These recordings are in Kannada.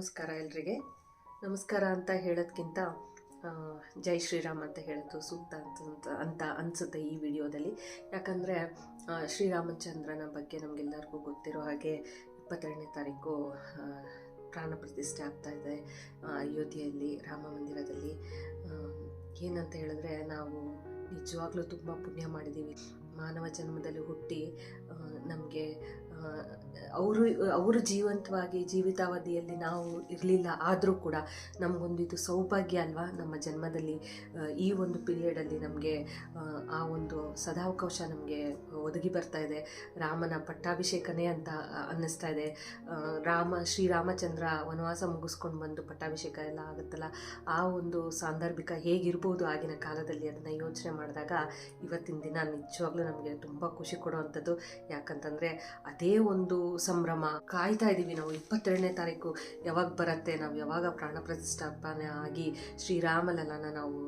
ನಮಸ್ಕಾರ ಎಲ್ರಿಗೆ. ನಮಸ್ಕಾರ ಅಂತ ಹೇಳೋದ್ಕಿಂತ ಜೈ ಶ್ರೀರಾಮ್ ಅಂತ ಹೇಳೋದು ಸೂಕ್ತ ಅಂತ ಅಂತ ಅನಿಸುತ್ತೆ ಈ ವಿಡಿಯೋದಲ್ಲಿ. ಯಾಕಂದರೆ ಶ್ರೀರಾಮಚಂದ್ರನ ಬಗ್ಗೆ ನಮಗೆಲ್ಲರಿಗೂ ಗೊತ್ತಿರೋ ಹಾಗೆ ಇಪ್ಪತ್ತೆರಡನೇ ತಾರೀಕು ಪ್ರಾಣ ಪ್ರತಿಷ್ಠೆ ಆಗ್ತಾ ಇದೆ. ಅಯೋಧ್ಯೆಯಲ್ಲಿ, ರಾಮ ಮಂದಿರದಲ್ಲಿ. ಏನಂತ ಹೇಳಿದ್ರೆ, ನಾವು ನಿಜವಾಗ್ಲೂ ತುಂಬ ಪುಣ್ಯ ಮಾಡಿದ್ದೀವಿ. ಮಾನವ ಜನ್ಮದಲ್ಲಿ ಹುಟ್ಟಿ ನಮಗೆ ಅವರು ಅವರು ಜೀವಂತವಾಗಿ ಜೀವಿತಾವಧಿಯಲ್ಲಿ ನಾವು ಇರಲಿಲ್ಲ, ಆದರೂ ಕೂಡ ನಮಗೊಂದು ಇದು ಸೌಭಾಗ್ಯ ಅಲ್ವಾ? ನಮ್ಮ ಜನ್ಮದಲ್ಲಿ ಈ ಒಂದು ಪೀರಿಯಡಲ್ಲಿ ನಮಗೆ, ಆ ಒಂದು ಸದಾವಕಾಶ ನಮಗೆ ಒದಗಿ ಬರ್ತಾ ಇದೆ. ರಾಮನ ಪಟ್ಟಾಭಿಷೇಕನೇ ಅಂತ ಅನ್ನಿಸ್ತಾ ಇದೆ. ರಾಮ, ಶ್ರೀರಾಮಚಂದ್ರ ವನವಾಸ ಮುಗಿಸ್ಕೊಂಡು ಬಂದು ಪಟ್ಟಾಭಿಷೇಕ ಎಲ್ಲ ಆಗುತ್ತಲ್ಲ? ಆ ಒಂದು ಸಾಂದರ್ಭಿಕ ಹೇಗಿರ್ಬೋದು ಆಗಿನ ಕಾಲದಲ್ಲಿ ಅದನ್ನು ಯೋಚನೆ ಮಾಡಿದಾಗ ಇವತ್ತಿನ ದಿನ ನಿಜವಾಗ್ಲೂ ನಮಗೆ ತುಂಬ ಖುಷಿ ಕೊಡುವಂಥದ್ದು ಯಾಕಂತಂದರೆ, ಅದೇ ಒಂದು ಸಂಭ್ರಮ ಕಾಯ್ತಾ ಇದ್ದೀವಿ ನಾವು. ಇಪ್ಪತ್ತೆರಡನೇ ತಾರೀಕು ಯಾವಾಗ ಬರುತ್ತೆ? ನಾವು ಯಾವಾಗ ಪ್ರಾಣ ಪ್ರತಿಷ್ಠಾಪನೆ ಆಗಿ ಶ್ರೀರಾಮಲಲ್ಲನ ನಾವು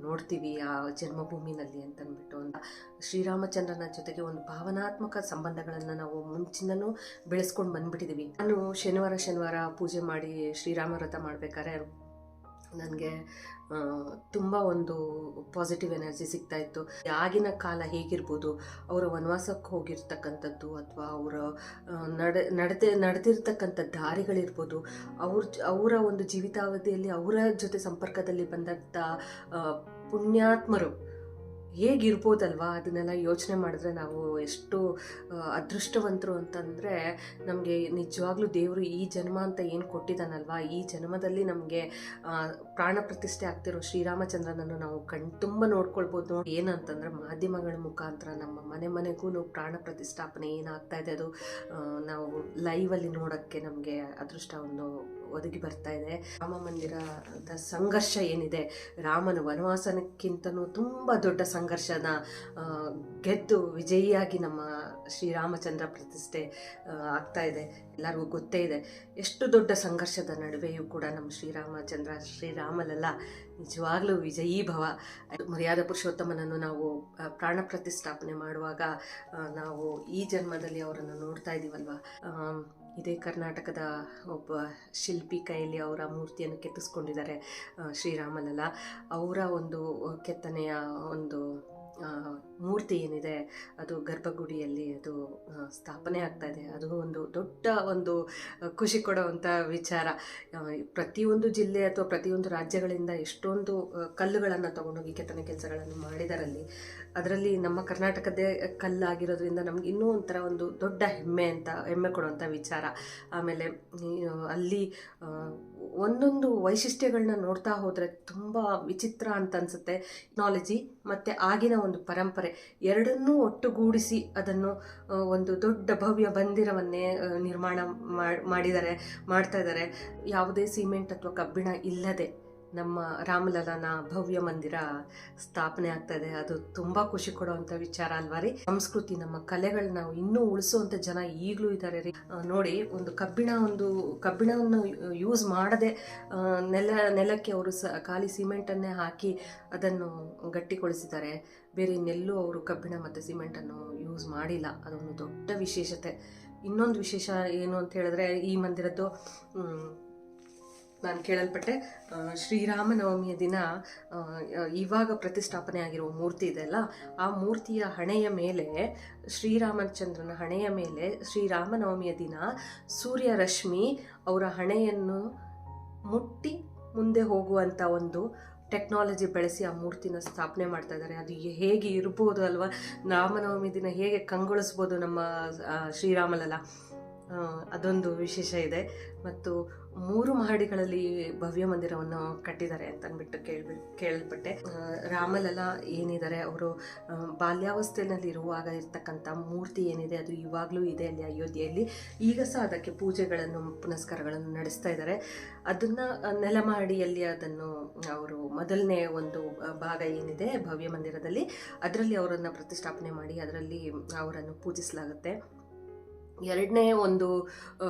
ನೋಡ್ತೀವಿ, ಆ ಜನ್ಮಭೂಮಿನಲ್ಲಿ ಅಂತಂದ್ಬಿಟ್ಟು ಅಂತ. ಶ್ರೀರಾಮಚಂದ್ರನ ಜೊತೆಗೆ ಒಂದು ಭಾವನಾತ್ಮಕ ಸಂಬಂಧಗಳನ್ನು ನಾವು ಮುಂಚಿನೂ ಬೆಳೆಸ್ಕೊಂಡು ಬಂದ್ಬಿಟ್ಟಿದ್ದೀವಿ ನಾನು ಶನಿವಾರ ಶನಿವಾರ ಪೂಜೆ ಮಾಡಿ ಶ್ರೀರಾಮ ವ್ರತ ಮಾಡಬೇಕಾದ್ರೆ ನನಗೆ ತುಂಬ ಒಂದು ಪಾಸಿಟಿವ್ ಎನರ್ಜಿ ಸಿಗ್ತಾ ಇತ್ತು. ಆಗಿನ ಕಾಲ ಹೇಗಿರ್ಬೋದು, ಅವರ ವನವಾಸಕ್ಕೆ ಹೋಗಿರ್ತಕ್ಕಂಥದ್ದು ಅಥವಾ ಅವರ ನಡೆ, ನಡೆದ, ನಡೆದಿರ್ತಕ್ಕಂಥ ದಾರಿಗಳಿರ್ಬೋದು, ಅವ್ರ ಅವರ ಒಂದು ಜೀವಿತಾವಧಿಯಲ್ಲಿ ಅವರ ಜೊತೆ ಸಂಪರ್ಕದಲ್ಲಿ ಬಂದಂಥ ಪುಣ್ಯಾತ್ಮರು ಹೇಗಿರ್ಬೋದಲ್ವಾ? ಅದನ್ನೆಲ್ಲ ಯೋಚನೆ ಮಾಡಿದ್ರೆ ನಾವು ಎಷ್ಟು ಅದೃಷ್ಟವಂತರು ಅಂತಂದರೆ ನಮಗೆ ನಿಜವಾಗ್ಲೂ ದೇವರು ಈ ಜನ್ಮ ಅಂತ ಏನು ಕೊಟ್ಟಿದ್ದಾನಲ್ವಾ? ಈ ಜನ್ಮದಲ್ಲಿ ನಮಗೆ ಪ್ರಾಣ ಪ್ರತಿಷ್ಠೆ ಆಗ್ತಿರೋ ಶ್ರೀರಾಮಚಂದ್ರನನ್ನು ನಾವು ಕಣ್ ತುಂಬ ನೋಡ್ಕೊಳ್ಬೋದು. ನೋಡಿ, ಏನಂತಂದ್ರೆ ಮಾಧ್ಯಮಗಳ ಮುಖಾಂತರ ನಮ್ಮ ಮನೆ ಮನೆಗೂ ಪ್ರಾಣ ಪ್ರತಿಷ್ಠಾಪನೆ ಏನಾಗ್ತಾ ಇದೆ ಅದು ನಾವು ಲೈವಲ್ಲಿ ನೋಡೋಕ್ಕೆ ನಮಗೆ ಅದೃಷ್ಟವನ್ನು ಒಂದು ಒದಗಿ ಬರ್ತಾ ಇದೆ. ರಾಮ ಮಂದಿರದ ಸಂಘರ್ಷ ಏನಿದೆ? ರಾಮನ ವನವಾಸನಕ್ಕಿಂತನೂ ತುಂಬ ದೊಡ್ಡ ಸಂಘರ್ಷನ ಗೆದ್ದು ವಿಜಯಿಯಾಗಿ ನಮ್ಮ ಶ್ರೀರಾಮಚಂದ್ರ ಪ್ರತಿಷ್ಠೆ ಆಗ್ತಾ ಇದೆ. ಎಲ್ಲರಿಗೂ ಗೊತ್ತೇ ಇದೆ. ಎಷ್ಟು ದೊಡ್ಡ ಸಂಘರ್ಷದ ನಡುವೆಯೂ ಕೂಡ ನಮ್ಮ ಶ್ರೀರಾಮಚಂದ್ರ, ಶ್ರೀರಾಮಲೆಲ್ಲ ನಿಜವಾಗ್ಲೂ ವಿಜಯೀ ಭವ. ಮರ್ಯಾದ ಪುರುಷೋತ್ತಮನನ್ನು ನಾವು ಪ್ರಾಣ ಪ್ರತಿಷ್ಠಾಪನೆ ಮಾಡುವಾಗ ನಾವು ಈ ಜನ್ಮದಲ್ಲಿ ಅವರನ್ನು ನೋಡ್ತಾ ಇದ್ದೀವಲ್ವಾ ಇದೇ ಕರ್ನಾಟಕದ ಒಬ್ಬ ಶಿಲ್ಪಿ ಕೈಯಲ್ಲಿ ಅವರ ಮೂರ್ತಿಯನ್ನು ಕೆತ್ತಿಸ್ಕೊಂಡಿದ್ದಾರೆ ಶ್ರೀರಾಮಲಲ್ಲ. ಅವರ ಒಂದು ಕೆತ್ತನೆಯ ಒಂದು ಮೂರ್ತಿ ಏನಿದೆ, ಅದು ಗರ್ಭಗುಡಿಯಲ್ಲಿ ಅದು ಸ್ಥಾಪನೆ ಆಗ್ತಾ ಇದೆ. ಅದು ಒಂದು ದೊಡ್ಡ ಒಂದು ಖುಷಿ ಕೊಡುವಂಥ ವಿಚಾರ. ಪ್ರತಿಯೊಂದು ಜಿಲ್ಲೆ ಅಥವಾ ಪ್ರತಿಯೊಂದು ರಾಜ್ಯಗಳಿಂದ ಎಷ್ಟೊಂದು ಕಲ್ಲುಗಳನ್ನು ತಗೊಂಡೋಗಿ ಕೆತ್ತನೆ ಕೆಲಸಗಳನ್ನು ಮಾಡಿದರಲ್ಲಿ, ಅದರಲ್ಲಿ ನಮ್ಮ ಕರ್ನಾಟಕದೇ ಕಲ್ಲಾಗಿರೋದ್ರಿಂದ ನಮ್ಗೆ ಇನ್ನೂ ಒಂಥರ ಒಂದು ದೊಡ್ಡ ಹೆಮ್ಮೆ ಅಂತ, ಹೆಮ್ಮೆ ಕೊಡುವಂಥ ವಿಚಾರ. ಆಮೇಲೆ ಅಲ್ಲಿ ಒಂದೊಂದು ವೈಶಿಷ್ಟ್ಯಗಳನ್ನ ನೋಡ್ತಾ ಹೋದರೆ ತುಂಬ ವಿಚಿತ್ರ ಅಂತ ಅನಿಸುತ್ತೆ. ಟೆಕ್ನಾಲಜಿ ಮತ್ತು ಆಗಿನ ಒಂದು ಪರಂಪರೆ ಎರಡನ್ನೂ ಒಟ್ಟುಗೂಡಿಸಿ ಅದನ್ನು ಒಂದು ದೊಡ್ಡ ಭವ್ಯ ಬಂದಿರವನ್ನೇ ನಿರ್ಮಾಣ ಮಾಡ್- ಮಾಡಿದ್ದಾರೆ ಮಾಡ್ತಾ ಇದ್ದಾರೆ. ಯಾವುದೇ ಸಿಮೆಂಟ್ ಅಥವಾ ಕಬ್ಬಿಣ ಇಲ್ಲದೆ. ನಮ್ಮ ರಾಮಲಲನ ಭವ್ಯ ಮಂದಿರ ಸ್ಥಾಪನೆ ಆಗ್ತಾ ಇದೆ ಅದು ತುಂಬ ಖುಷಿ ಕೊಡುವಂಥ ವಿಚಾರ ಅಲ್ವಾ ರೀ? ಸಂಸ್ಕೃತಿ, ನಮ್ಮ ಕಲೆಗಳನ್ನ ನಾವು ಇನ್ನೂ ಉಳಿಸುವಂಥ ಜನ ಈಗಲೂ ಇದ್ದಾರೆ ರೀ. ನೋಡಿ, ಒಂದು ಕಬ್ಬಿಣ, ಒಂದು ಕಬ್ಬಿಣವನ್ನು ಯೂಸ್ ಮಾಡದೆ ನೆಲ, ನೆಲಕ್ಕೆ ಅವರು ಸ, ಖಾಲಿ ಸಿಮೆಂಟನ್ನೇ ಹಾಕಿ ಅದನ್ನು ಗಟ್ಟಿಗೊಳಿಸಿದ್ದಾರೆ. ಬೇರೆ ಇನ್ನೆಲ್ಲೂ ಅವರು ಕಬ್ಬಿಣ ಮತ್ತು ಸಿಮೆಂಟನ್ನು ಯೂಸ್ ಮಾಡಿಲ್ಲ. ಅದೊಂದು ದೊಡ್ಡ ವಿಶೇಷತೆ. ಇನ್ನೊಂದು ವಿಶೇಷ ಏನು ಅಂತ ಹೇಳಿದ್ರೆ, ಈ ಮಂದಿರದ್ದು ನಾನು ಕೇಳಲ್ಪಟ್ಟೆ ಶ್ರೀರಾಮನವಮಿಯ ದಿನ ಇವಾಗ ಪ್ರತಿಷ್ಠಾಪನೆ ಆಗಿರುವ ಮೂರ್ತಿ ಇದೆಯಲ್ಲ ಆ ಮೂರ್ತಿಯ ಹಣೆಯ ಮೇಲೆ, ಶ್ರೀರಾಮಚಂದ್ರನ ಹಣೆಯ ಮೇಲೆ ಶ್ರೀರಾಮನವಮಿಯ ದಿನ ಸೂರ್ಯ ರಶ್ಮಿ ಅವರ ಹಣೆಯನ್ನು ಮುಟ್ಟಿ ಮುಂದೆ ಹೋಗುವಂಥ ಒಂದು ಟೆಕ್ನಾಲಜಿ ಬಳಸಿ ಆ ಮೂರ್ತಿನ ಸ್ಥಾಪನೆ ಮಾಡ್ತಾ ಇದ್ದಾರೆ. ಅದು ಹೇಗೆ ಇರ್ಬೋದು ಅಲ್ವಾ? ರಾಮನವಮಿ ದಿನ ಹೇಗೆ ಕಂಗೊಳಿಸ್ಬೋದು ನಮ್ಮ ಶ್ರೀರಾಮಲಲ್ಲ ಅದೊಂದು ವಿಶೇಷ ಇದೆ. ಮತ್ತು ಮೂರು ಮಹಡಿಗಳಲ್ಲಿ ಭವ್ಯ ಮಂದಿರವನ್ನು ಕಟ್ಟಿದ್ದಾರೆ ಅಂತ ಅಂದ್ಬಿಟ್ಟು ಕೇಳ್ಬಿ ಕೇಳಲ್ಪಟ್ಟೆ ರಾಮಲಲ್ಲ ಏನಿದ್ದಾರೆ, ಅವರು ಬಾಲ್ಯಾವಸ್ಥೆಯಲ್ಲಿ ಇರುವಾಗ ಇರ್ತಕ್ಕಂಥ ಮೂರ್ತಿ ಏನಿದೆ, ಅದು ಇವಾಗಲೂ ಇದೆ ಅಲ್ಲಿ ಅಯೋಧ್ಯೆಯಲ್ಲಿ. ಈಗ ಸಹ ಅದಕ್ಕೆ ಪೂಜೆಗಳನ್ನು, ಪುನಸ್ಕಾರಗಳನ್ನು ನಡೆಸ್ತಾ ಇದ್ದಾರೆ. ಅದನ್ನು ನೆಲಮಹಡಿಯಲ್ಲಿ ಅದನ್ನು ಅವರು ಮೊದಲನೇ ಒಂದು ಭಾಗ ಏನಿದೆ, ಭವ್ಯ ಮಂದಿರದಲ್ಲಿ, ಅದರಲ್ಲಿ ಅವರನ್ನು ಪ್ರತಿಷ್ಠಾಪನೆ ಮಾಡಿ, ಅದರಲ್ಲಿ ಅವರನ್ನು ಪೂಜಿಸಲಾಗುತ್ತೆ. ಎರಡನೇ ಒಂದು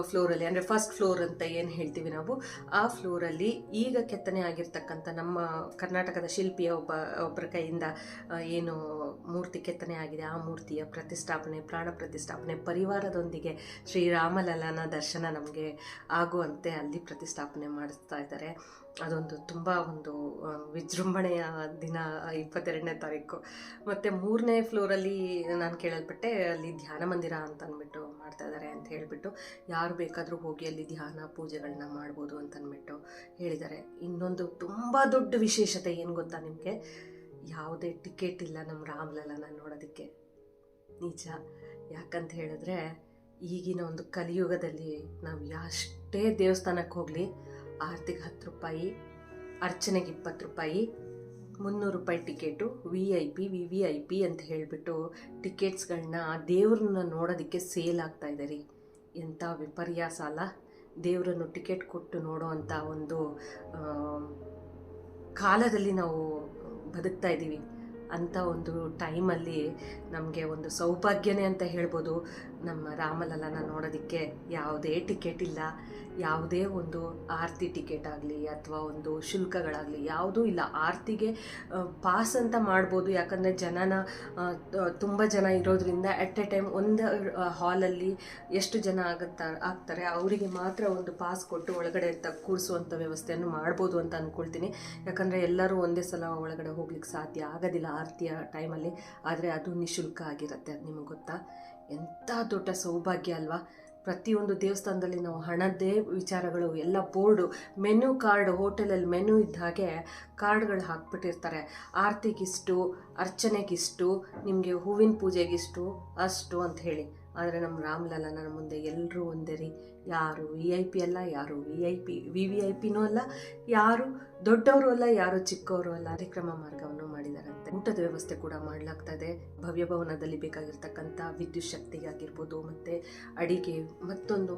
ಫ್ಲೋರಲ್ಲಿ ಅಂದರೆ ಫಸ್ಟ್ ಫ್ಲೋರ್ ಅಂತ ಏನು ಹೇಳ್ತೀವಿ ನಾವು, ಆ ಫ್ಲೋರಲ್ಲಿ ಈಗ ಕೆತ್ತನೆ ಆಗಿರ್ತಕ್ಕಂಥ ನಮ್ಮ ಕರ್ನಾಟಕದ ಶಿಲ್ಪಿಯ ಒಬ್ಬ, ಒಬ್ಬರ ಕೈಯಿಂದ ಏನು ಮೂರ್ತಿ ಕೆತ್ತನೆ ಆಗಿದೆ, ಆ ಮೂರ್ತಿಯ ಪ್ರತಿಷ್ಠಾಪನೆ, ಪ್ರಾಣ ಪ್ರತಿಷ್ಠಾಪನೆ ಪರಿವಾರದೊಂದಿಗೆ ಶ್ರೀರಾಮಲಲ್ಲನ ದರ್ಶನ ನಮಗೆ ಆಗುವಂತೆ ಅಲ್ಲಿ ಪ್ರತಿಷ್ಠಾಪನೆ ಮಾಡಿಸ್ತಾ ಇದ್ದಾರೆ. ಅದೊಂದು ತುಂಬ ಒಂದು ವಿಜೃಂಭಣೆಯ ದಿನ, ಇಪ್ಪತ್ತೆರಡನೇ ತಾರೀಕು. ಮತ್ತು ಮೂರನೇ ಫ್ಲೋರಲ್ಲಿ ನಾನು ಕೇಳಲ್ಪಟ್ಟೆ, ಅಲ್ಲಿ ಧ್ಯಾನ ಮಂದಿರ ಅಂತ ಅಂದ್ಬಿಟ್ಟು ಮಾಡ್ತಾ ಇದ್ದಾರೆ ಅಂತ ಹೇಳಿಬಿಟ್ಟು ಯಾರು ಬೇಕಾದರೂ ಹೋಗಿ ಅಲ್ಲಿ ಧ್ಯಾನ ಪೂಜೆಗಳನ್ನ ಮಾಡ್ಬೋದು ಅಂತಂದ್ಬಿಟ್ಟು ಹೇಳಿದ್ದಾರೆ ಇನ್ನೊಂದು ತುಂಬ ದೊಡ್ಡ ವಿಶೇಷತೆ ಏನು ಗೊತ್ತಾ ನಿಮಗೆ? ಯಾವುದೇ ಟಿಕೆಟ್ ಇಲ್ಲ ನಮ್ಮ ರಾಮ್ಲಲ್ಲನ ನೋಡೋದಕ್ಕೆ. ನಿಜ. ಯಾಕಂತ ಹೇಳಿದ್ರೆ ಈಗಿನ ಒಂದು ಕಲಿಯುಗದಲ್ಲಿ ನಾವು ಎಷ್ಟೇ ದೇವಸ್ಥಾನಕ್ಕೆ ಹೋಗಲಿ ಆರತಿಗೆ ಹತ್ತು ರೂಪಾಯಿ, ಅರ್ಚನೆಗೆ ಇಪ್ಪತ್ತು ರೂಪಾಯಿ ಮುನ್ನೂರು ರೂಪಾಯಿ ticket V I P V V I P ಅಂತ ಹೇಳಿಬಿಟ್ಟು ಟಿಕೆಟ್ಸ್ಗಳನ್ನ ದೇವ್ರನ್ನ ನೋಡೋದಕ್ಕೆ ಸೇಲ್ ಆಗ್ತಾ ಇದೆ ರೀ. ಎಂಥ ವಿಪರ್ಯಾಸ ಅಲ್ಲ ದೇವರನ್ನು ಟಿಕೆಟ್ ಕೊಟ್ಟು ನೋಡೋ ಒಂದು ಕಾಲದಲ್ಲಿ ನಾವು ಬದುಕ್ತಾ ಇದ್ದೀವಿ. ಅಂಥ ಒಂದು ಟೈಮಲ್ಲಿ ನಮಗೆ ಒಂದು ಸೌಭಾಗ್ಯನೇ ಅಂತ ಹೇಳ್ಬೋದು. ನಮ್ಮ ರಾಮಲಲ್ಲನ ನೋಡೋದಕ್ಕೆ ಯಾವುದೇ ಟಿಕೆಟ್ ಇಲ್ಲ. ಯಾವುದೇ ಒಂದು ಆರತಿ ಟಿಕೆಟ್ ಆಗಲಿ ಅಥವಾ ಒಂದು ಶುಲ್ಕಗಳಾಗಲಿ ಯಾವುದೂ ಇಲ್ಲ. ಆರತಿಗೆ ಪಾಸ್ ಅಂತ ಮಾಡ್ಬೋದು. ಯಾಕಂದರೆ ಜನನ ತುಂಬ ಜನ ಇರೋದ್ರಿಂದ ಎಟ್ ಎ ಟೈಮ್ ಒಂದು ಹಾಲಲ್ಲಿ ಎಷ್ಟು ಜನ ಆಗುತ್ತಾ ಆಗ್ತಾರೆ ಅವರಿಗೆ ಮಾತ್ರ ಒಂದು ಪಾಸ್ ಕೊಟ್ಟು ಒಳಗಡೆ ತ ಕೂರಿಸುವಂಥ ವ್ಯವಸ್ಥೆಯನ್ನು ಮಾಡ್ಬೋದು ಅಂತ ಅಂದ್ಕೊಳ್ತೀನಿ ಯಾಕಂದರೆ ಎಲ್ಲರೂ ಒಂದೇ ಸಲ ಒಳಗಡೆ ಹೋಗ್ಲಿಕ್ಕೆ ಸಾಧ್ಯ ಆಗೋದಿಲ್ಲ ಆರತಿಯ ಟೈಮಲ್ಲಿ ಆದರೆ ಅದು ನಿಶುಲ್ಕ ಆಗಿರುತ್ತೆ, ನಿಮಗೆ ಗೊತ್ತಾ? ಎಂಥ ದೊಡ್ಡ ಸೌಭಾಗ್ಯ ಅಲ್ವಾ? ಪ್ರತಿಯೊಂದು ದೇವಸ್ಥಾನದಲ್ಲಿ ನಾವು ಹಣದ್ದೇ ವಿಚಾರಗಳು, ಎಲ್ಲ ಬೋರ್ಡು, ಮೆನು ಕಾರ್ಡ್, ಹೋಟೆಲಲ್ಲಿ ಮೆನು ಇದ್ದ ಹಾಗೆ ಕಾರ್ಡ್ಗಳು ಹಾಕ್ಬಿಟ್ಟಿರ್ತಾರೆ. ಆರತಿಗಿಷ್ಟು, ಅರ್ಚನೆಗಿಷ್ಟು, ನಿಮಗೆ ಹೂವಿನ ಪೂಜೆಗಿಷ್ಟು, ಅಷ್ಟು ಅಂತ ಹೇಳಿ. ಆದರೆ ನಮ್ಮ ರಾಮ್ಲಲ್ಲನ ಮುಂದೆ ಎಲ್ಲರೂ ಒಂದೇ ರೀ. ಯಾರು ವಿ ಐ ಪಿ ಅಲ್ಲ, ಯಾರು V I P V V I ಪಿನೂ ಅಲ್ಲ, ಯಾರು ದೊಡ್ಡವರು ಅಲ್ಲ, ಯಾರು ಚಿಕ್ಕವರು ಅಲ್ಲ ಕಾರ್ಯಕ್ರಮ ಮಾರ್ಗವನ್ನು ಮಾಡಿದಾರಂತೆ. ಊಟದ ವ್ಯವಸ್ಥೆ ಕೂಡ ಮಾಡಲಾಗ್ತಾ ಇದೆ ಭವ್ಯ ಭವನದಲ್ಲಿ ಬೇಕಾಗಿರ್ತಕ್ಕಂಥ ವಿದ್ಯುತ್ ಶಕ್ತಿಗಾಗಿರ್ಬೋದು ಮತ್ತು ಅಡಿಗೆ ಮತ್ತೊಂದು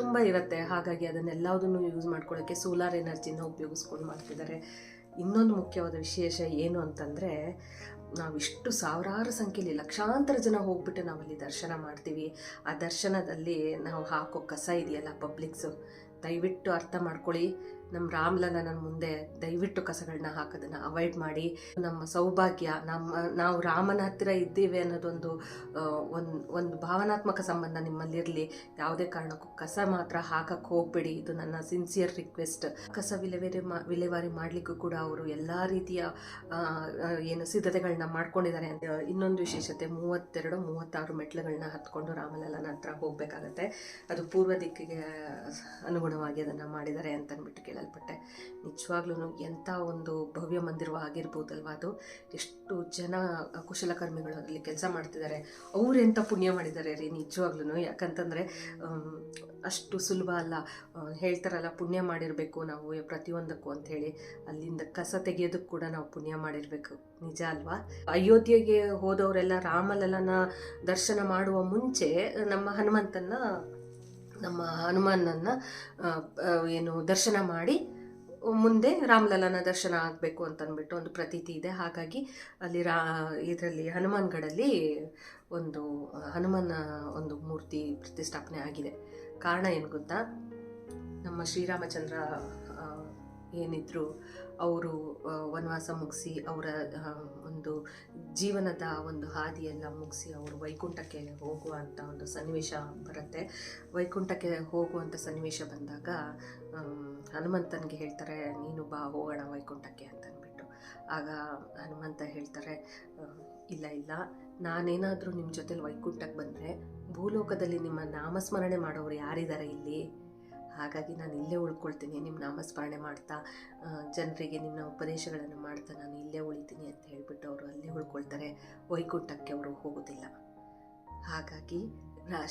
ತುಂಬ ಇರುತ್ತೆ. ಹಾಗಾಗಿ ಅದನ್ನೆಲ್ಲದನ್ನು ಯೂಸ್ ಮಾಡ್ಕೊಳ್ಳೋಕ್ಕೆ ಸೋಲಾರ್ ಎನರ್ಜಿನ ಉಪಯೋಗಿಸ್ಕೊಂಡು ಮಾಡ್ತಿದ್ದಾರೆ. ಇನ್ನೊಂದು ಮುಖ್ಯವಾದ ವಿಶೇಷ ಏನು ಅಂತಂದರೆ ನಾವಿಷ್ಟು ಸಾವಿರಾರು ಸಂಖ್ಯೆಯಲ್ಲಿ ಲಕ್ಷಾಂತರ ಜನ ಹೋಗ್ಬಿಟ್ಟು ನಾವಲ್ಲಿ ದರ್ಶನ ಮಾಡ್ತೀವಿ. ಆ ದರ್ಶನದಲ್ಲಿ ನಾವು ಹಾಕೋ ಕಸ ಇದೆಯಲ್ಲ ಪಬ್ಲಿಕ್ಸು, ದಯವಿಟ್ಟು ಅರ್ಥ ಮಾಡ್ಕೊಳ್ಳಿ. ನಮ್ಮ ರಾಮ್ಲಲ್ಲನ ಮುಂದೆ ದಯವಿಟ್ಟು ಕಸಗಳನ್ನ ಹಾಕೋದನ್ನು ಅವಾಯ್ಡ್ ಮಾಡಿ, ನಮ್ಮ ಸೌಭಾಗ್ಯ, ನಮ್ಮ, ನಾವು ರಾಮನ ಹತ್ತಿರ ಇದ್ದೀವಿ ಅನ್ನೋದೊಂದು ಒಂದು ಒಂದು ಭಾವನಾತ್ಮಕ ಸಂಬಂಧ ನಿಮ್ಮಲ್ಲಿರಲಿ. ಯಾವುದೇ ಕಾರಣಕ್ಕೂ ಕಸ ಮಾತ್ರ ಹಾಕಕ್ಕೆ ಹೋಗಬೇಡಿ. ಇದು ನನ್ನ ಸಿನ್ಸಿಯರ್ ರಿಕ್ವೆಸ್ಟ್ ಕಸ ವಿಲೇವಾರಿ ಮಾ, ವಿಲೇವಾರಿ ಮಾಡಲಿಕ್ಕೂ ಕೂಡ ಅವರು ಎಲ್ಲ ರೀತಿಯ ಏನು ಸಿದ್ಧತೆಗಳನ್ನ ಮಾಡ್ಕೊಂಡಿದ್ದಾರೆ ಅಂತ ಇನ್ನೊಂದು ವಿಶೇಷತೆ ಮೂವತ್ತೆರಡು, ಮೂವತ್ತಾರು ಮೆಟ್ಲುಗಳನ್ನ ಹತ್ಕೊಂಡು ರಾಮಲಲ್ಲನ ಹತ್ರ ಹೋಗಬೇಕಾಗತ್ತೆ. ಅದು ಪೂರ್ವ ದಿಕ್ಕಿಗೆ ಅನುಗುಣವಾಗಿ ಅದನ್ನು ಮಾಡಿದ್ದಾರೆ ಅಂತ ಅಂದ್ಬಿಟ್ಟು ಕೇಳಲ್ಪಟ್ಟೆ ನಿಜವಾಗ್ಲೂ ಎಂಥ ಒಂದು ಭವ್ಯ ಮಂದಿರವಾಗಿರ್ಬೋದಲ್ವ ಅದು? ಎಷ್ಟು ಜನ ಕುಶಲಕರ್ಮಿಗಳು ಅದರಲ್ಲಿ ಕೆಲಸ ಮಾಡ್ತಿದ್ದಾರೆ ಅವ್ರು ಎಂಥ ಪುಣ್ಯ ಮಾಡಿದ್ದಾರೆ ರೀ ನಿಜವಾಗ್ಲೂ ಯಾಕಂತಂದರೆ ಅಷ್ಟು ಸುಲಭ ಅಲ್ಲ. ಹೇಳ್ತಾರಲ್ಲ, ಪುಣ್ಯ ಮಾಡಿರಬೇಕು ನಾವು ಪ್ರತಿಯೊಂದಕ್ಕೂ ಅಂಥೇಳಿ. ಅಲ್ಲಿಂದ ಕಸ ತೆಗೆಯೋದಕ್ಕೆ ಕೂಡ ನಾವು ಪುಣ್ಯ ಮಾಡಿರಬೇಕು. ನಿಜ ಅಲ್ವಾ? ಅಯೋಧ್ಯೆಗೆ ಹೋದವರೆಲ್ಲ ರಾಮಲಲ್ಲನ ದರ್ಶನ ಮಾಡುವ ಮುಂಚೆ ನಮ್ಮ ಹನುಮಂತನ ನಮ್ಮ ಹನುಮಾನನ್ನ ಏನು ದರ್ಶನ ಮಾಡಿ ಮುಂದೆ ರಾಮಲಲ್ಲನ ದರ್ಶನ ಆಗಬೇಕು ಅಂತ ಅಂದ್ಬಿಟ್ಟು ಒಂದು ಪ್ರತೀತಿ ಇದೆ. ಹಾಗಾಗಿ ಅಲ್ಲಿ ರಾ, ಇದರಲ್ಲಿ ಹನುಮಾನ್ಗಡಲ್ಲಿ ಒಂದು, ಹನುಮಾನ ಒಂದು ಮೂರ್ತಿ ಪ್ರತಿಷ್ಠಾಪನೆ ಆಗಿದೆ. ಕಾರಣ ಏನು ಗೊತ್ತಾ? ನಮ್ಮ ಶ್ರೀರಾಮಚಂದ್ರ ಏನಿದ್ರು ಅವರು ವನವಾಸ ಮುಗಿಸಿ ಅವರ ಒಂದು ಜೀವನದ ಒಂದು ಹಾದಿಯೆಲ್ಲ ಮುಗಿಸಿ ಅವರು ವೈಕುಂಠಕ್ಕೆ ಹೋಗುವಂಥ ಒಂದು ಸನ್ನಿವೇಶ ಬರುತ್ತೆ. ವೈಕುಂಠಕ್ಕೆ ಹೋಗುವಂಥ ಸನ್ನಿವೇಶ ಬಂದಾಗ ಹನುಮಂತನಿಗೆ ಹೇಳ್ತಾರೆ, ನೀನು ಬಾ, ಹೋಗೋಣ ವೈಕುಂಠಕ್ಕೆ ಅಂತ ಅಂದ್ಬಿಟ್ಟು ಆಗ ಹನುಮಂತ ಹೇಳ್ತಾರೆ ಇಲ್ಲ ಇಲ್ಲ. ನಾನೇನಾದರೂ ನಿಮ್ಮ ಜೊತೆಲಿ ವೈಕುಂಠಕ್ಕೆ ಬಂದರೆ, ಭೂಲೋಕದಲ್ಲಿ ನಿಮ್ಮ ನಾಮಸ್ಮರಣೆ ಮಾಡೋರು ಯಾರಿದ್ದಾರೆ ಇಲ್ಲಿ? ಹಾಗಾಗಿ ನಾನು ಇಲ್ಲೇ ಉಳ್ಕೊಳ್ತೀನಿ, ನಿಮ್ಮ ನಾಮಸ್ಮರಣೆ ಮಾಡ್ತಾ ಜನರಿಗೆ ನಿಮ್ಮ ಉಪದೇಶಗಳನ್ನು ಮಾಡ್ತಾ ನಾನು ಇಲ್ಲೇ ಉಳಿತೀನಿ ಅಂತ ಹೇಳಿಬಿಟ್ಟು ಅವರು ಅಲ್ಲೇ ಉಳ್ಕೊಳ್ತಾರೆ. ವೈಕುಂಠಕ್ಕೆ ಅವರು ಹೋಗೋದಿಲ್ಲ. ಹಾಗಾಗಿ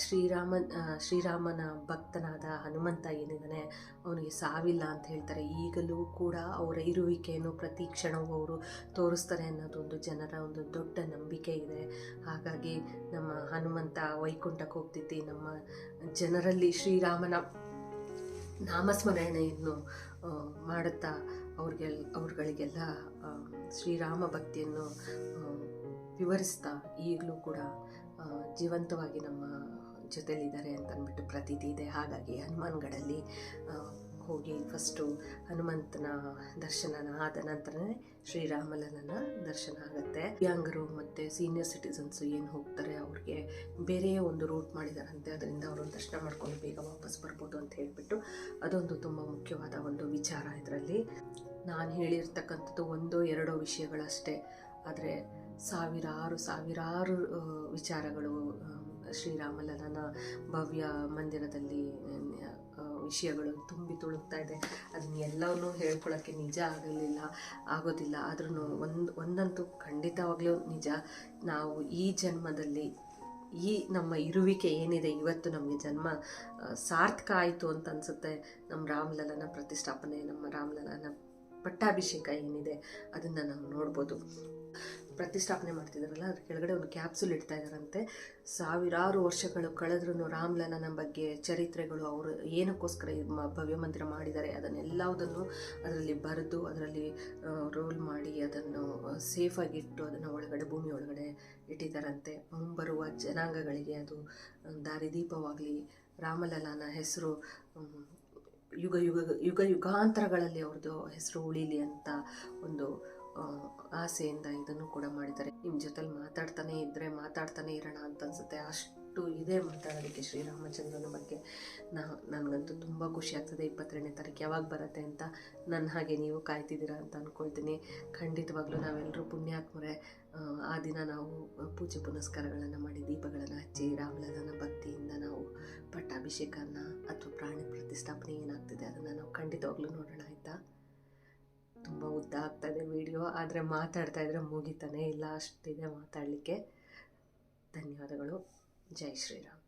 ಶ್ರೀರಾಮನ್ ಶ್ರೀರಾಮನ ಭಕ್ತನಾದ ಹನುಮಂತ ಏನಿದ್ದಾನೆ, ಅವನಿಗೆ ಸಾವಿಲ್ಲ ಅಂತ ಹೇಳ್ತಾರೆ. ಈಗಲೂ ಕೂಡ ಅವರ ಇರುವಿಕೆಯನ್ನು ಪ್ರತಿ ಕ್ಷಣವೂ ಅವರು ತೋರಿಸ್ತಾರೆ ಅನ್ನೋದೊಂದು ಜನರ ಒಂದು ದೊಡ್ಡ ನಂಬಿಕೆ ಇದೆ. ಹಾಗಾಗಿ ನಮ್ಮ ಹನುಮಂತ ವೈಕುಂಠಕ್ಕೆ ಹೋಗ್ತಿದ್ದಿ, ನಮ್ಮ ಜನರಲ್ಲಿ ಶ್ರೀರಾಮನ ನಾಮಸ್ಮರಣೆಯನ್ನು ಮಾಡುತ್ತಾ ಅವ್ರಿಗೆ ಅವ್ರುಗಳಿಗೆಲ್ಲ ಶ್ರೀರಾಮ ಭಕ್ತಿಯನ್ನು ವಿವರಿಸ್ತಾ ಈಗಲೂ ಕೂಡ ಜೀವಂತವಾಗಿ ನಮ್ಮ ಜೊತೆಲಿದ್ದಾರೆ ಅಂತ ಅಂದ್ಬಿಟ್ಟು ಪ್ರತೀತಿ ಇದೆ. ಹಾಗಾಗಿ ಹನುಮಾನ್ಗಡಲ್ಲಿ ಹೋಗಿ ಫಸ್ಟು ಹನುಮಂತನ ದರ್ಶನ ಆದ ನಂತರನೇ ಶ್ರೀರಾಮಲನ ದರ್ಶನ ಆಗುತ್ತೆ. ಯಾಂಗರು ಮತ್ತು ಸೀನಿಯರ್ ಸಿಟಿಸನ್ಸು ಏನು ಹೋಗ್ತಾರೆ ಅವ್ರಿಗೆ ಬೇರೆ ಒಂದು ರೂಟ್ ಮಾಡಿದಾರಂತೆ ಅದರಿಂದ ಅವರು ದರ್ಶನ ಮಾಡ್ಕೊಂಡು ಬೇಗ ವಾಪಸ್ ಬರ್ಬೋದು ಅಂತ ಹೇಳಿಬಿಟ್ಟು ಅದೊಂದು ತುಂಬ ಮುಖ್ಯವಾದ ಒಂದು ವಿಚಾರ ಇದರಲ್ಲಿ. ನಾನು ಹೇಳಿರ್ತಕ್ಕಂಥದ್ದು ಒಂದು ಎರಡೋ ವಿಷಯಗಳಷ್ಟೇ ಆದರೆ ಸಾವಿರಾರು ಸಾವಿರಾರು ವಿಚಾರಗಳು ಆ, ಶ್ರೀರಾಮಲಲನ ಭವ್ಯ ಮಂದಿರದಲ್ಲಿ ವಿಷಯಗಳು ತುಂಬಿ ತುಳುಕ್ತಾ ಇದೆ. ಅದನ್ನ ಎಲ್ಲವನ್ನೂ ಹೇಳ್ಕೊಳ್ಳೋಕ್ಕೆ ನಿಜ ಆಗಲಿಲ್ಲ, ಆಗೋದಿಲ್ಲ. ಆದ್ರೂ ಒಂದು, ಒಂದಂತೂ ಖಂಡಿತವಾಗ್ಲೂ ನಿಜ. ನಾವು ಈ ಜನ್ಮದಲ್ಲಿ ಈ ನಮ್ಮ ಇರುವಿಕೆ ಏನಿದೆ, ಇವತ್ತು ನಮಗೆ ಜನ್ಮ ಸಾರ್ಥಕ ಆಯಿತು ಅಂತ ಅನಿಸುತ್ತೆ. ನಮ್ಮ ರಾಮಲಲನ ಪ್ರತಿಷ್ಠಾಪನೆ, ನಮ್ಮ ರಾಮಲಲನ ಪಟ್ಟಾಭಿಷೇಕ ಏನಿದೆ, ಅದನ್ನು ನಾವು ನೋಡ್ಬೋದು. ಪ್ರತಿಷ್ಠಾಪನೆ ಮಾಡ್ತಿದ್ದಾರಲ್ಲ ಅದ್ರ ಕೆಳಗಡೆ ಒಂದು ಕ್ಯಾಪ್ಸುಲ್ ಇಡ್ತಾ ಇದ್ದಾರಂತೆ ಸಾವಿರಾರು ವರ್ಷಗಳು ಕಳೆದ್ರೂ ರಾಮ್ಲನ ಬಗ್ಗೆ ಚರಿತ್ರೆಗಳು ಅವರು ಏನಕ್ಕೋಸ್ಕರ ಭವ್ಯ ಮಂದಿರ ಮಾಡಿದ್ದಾರೆ ಅದನ್ನೆಲ್ಲದನ್ನು ಅದರಲ್ಲಿ ಬರೆದು ಅದರಲ್ಲಿ ರೋಲ್ ಮಾಡಿ ಅದನ್ನು ಸೇಫಾಗಿಟ್ಟು ಅದನ್ನು ಒಳಗಡೆ, ಭೂಮಿ ಒಳಗಡೆ ಇಟ್ಟಿದ್ದಾರಂತೆ ಮುಂಬರುವ ಜನಾಂಗಗಳಿಗೆ ಅದು ದಾರಿದೀಪವಾಗಲಿ, ರಾಮಲಲನ ಹೆಸರು ಯುಗ ಯುಗ ಯುಗ, ಯುಗಾಂತರಗಳಲ್ಲಿ ಅವ್ರದ್ದು ಹೆಸರು ಉಳಿಲಿ ಅಂತ ಒಂದು ಆಸೆಯಿಂದ ಇದನ್ನು ಕೂಡ ಮಾಡಿದ್ದಾರೆ. ನಿಮ್ಮ ಜೊತೆಲಿ ಮಾತಾಡ್ತಾನೆ ಇದ್ದರೆ ಮಾತಾಡ್ತಾನೆ ಇರೋಣ ಅಂತ ಅನ್ಸುತ್ತೆ. ಅಷ್ಟು ಇದೆ ಮಾತಾಡೋದಕ್ಕೆ ಶ್ರೀರಾಮಚಂದ್ರನ ಬಗ್ಗೆ. ನಾ ನನಗಂತೂ ತುಂಬ ಖುಷಿ ಆಗ್ತದೆ ಇಪ್ಪತ್ತೆರಡನೇ ತಾರೀಕು ಯಾವಾಗ ಬರುತ್ತೆ ಅಂತ. ನನ್ನ ಹಾಗೆ ನೀವು ಕಾಯ್ತಿದ್ದೀರಾ ಅಂತ ಅಂದ್ಕೊಳ್ತೀನಿ ಖಂಡಿತವಾಗ್ಲೂ ನಾವೆಲ್ಲರೂ ಪುಣ್ಯಾತ್ಮರೆ. ಆ, ದಿನ ನಾವು ಪೂಜೆ ಪುನಸ್ಕಾರಗಳನ್ನು ಮಾಡಿ ದೀಪಗಳನ್ನು ಹಚ್ಚಿ ರಾಮಲಲನ ಭಕ್ತಿಯಿಂದ ನಾವು ಪಟ್ಟಾಭಿಷೇಕನ ಅಥವಾ ಪ್ರಾಣಿ ಪ್ರತಿಷ್ಠಾಪನೆ ಏನಾಗ್ತಿದೆ ಅದನ್ನು ನಾವು ಖಂಡಿತವಾಗ್ಲೂ ನೋಡೋಣ ಆಯಿತಾ? ತುಂಬ ಉದ್ದ ಇದೆ ವಿಡಿಯೋ ಆದರೆ ಮಾತಾಡ್ತಾ ಇದ್ರೆ ಮುಗಿತಾನೆ ಇಲ್ಲ ಅಷ್ಟಿದೆ ಮಾತಾಡಲಿಕ್ಕೆ. ಧನ್ಯವಾದಗಳು. ಜೈ ಶ್ರೀರಾಮ್.